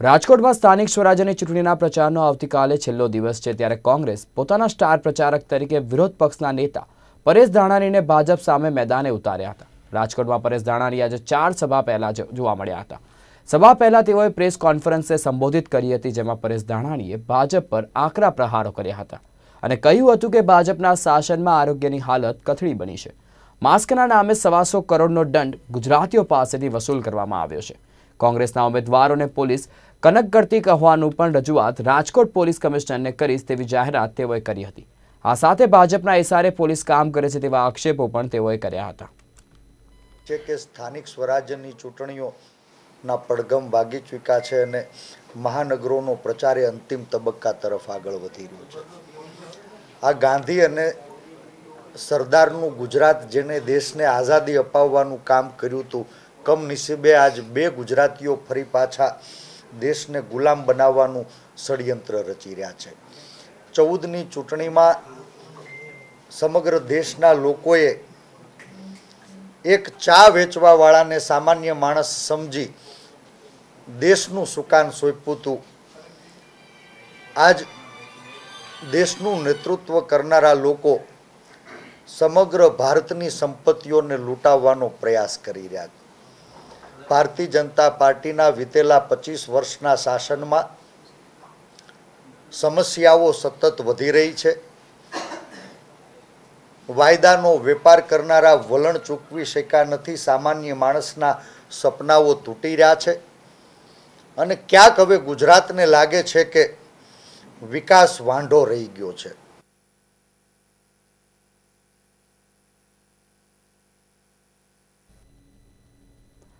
રાજકોટમાં સ્થાનિક સ્વરાજ્યની ચૂંટણીના પ્રચારનો આવતીકાલે છેલ્લો દિવસ છે ત્યારે કોંગ્રેસ પોતાના સ્ટાર પ્રચારક તરીકે વિરોધ પક્ષના નેતા પરેશ ધાણાનીને ભાજપ સામે મેદાને ઉતાર્યા હતા. રાજકોટમાં પરેશ ધાણાની આજે ચાર સભા પહેલા જોવા મળ્યા હતા. સભા પહેલા તેઓએ પ્રેસ કોન્ફરન્સને સંબોધિત કરી હતી, જેમાં પરેશ ધાણાણીએ ભાજપ પર આકરા પ્રહારો કર્યા હતા અને કહ્યું હતું કે ભાજપના શાસનમાં આરોગ્યની હાલત કથળી બની છે. માસ્કના નામે સવાસો કરોડનો દંડ ગુજરાતીઓ પાસેથી વસૂલ કરવામાં આવ્યો છે. કોંગ્રેસના ઉમેદવારોને પોલીસ કનક કરતી કહેવાનું પણ રજૂઆત રાજકોટ પોલીસ કમિશનરને કરીશ તેવી જાહેરાત તેઓએ કરી હતી. આ સાથે ભાજપના ઇશારે પોલીસ કામ કરે છે તેવા આક્ષેપો પણ તેઓએ કર્યા હતા. છે કે સ્થાનિક સ્વરાજ્યની ચૂંટણીઓના પડગમ વાગી ચૂક્યા છે અને મહાનગરોનો પ્રચાર અંતિમ તબક્કા તરફ આગળ વધી રહ્યો છે. આ ગાંધી અને સરદારનું ગુજરાત જેને દેશને આઝાદી અપાવવાનું કામ કર્યું હતું, કમનસીબે આજ બે ગુજરાતીઓ ફરી પાછા દેશને ગુલામ બનાવવાનું ષડયંત્ર રચી રહ્યા છે. ચૌદની ચૂંટણીમાં સમગ્ર દેશના લોકોએ એક ચા વેચવાવાળાને સામાન્ય માણસ સમજી દેશનું સુકાન સોંપ્યું હતું. આજ દેશનું નેતૃત્વ કરનારા લોકો સમગ્ર ભારતની સંપત્તિઓને લૂંટાવવાનો પ્રયાસ કરી રહ્યા છે. ભારતીય જનતા પાર્ટીના વિતેલા પચીસ વર્ષના શાસનમાં સમસ્યાઓ સતત વધી રહી છે. વાયદાનો વેપાર કરનારા વલણ ચૂકવી શક્યા નથી, સામાન્ય માણસના સપનાઓ તૂટી રહ્યા છે. અને ક્યાંક હવે ગુજરાતને લાગે છે કે વિકાસ વાંઢો રહી ગયો છે.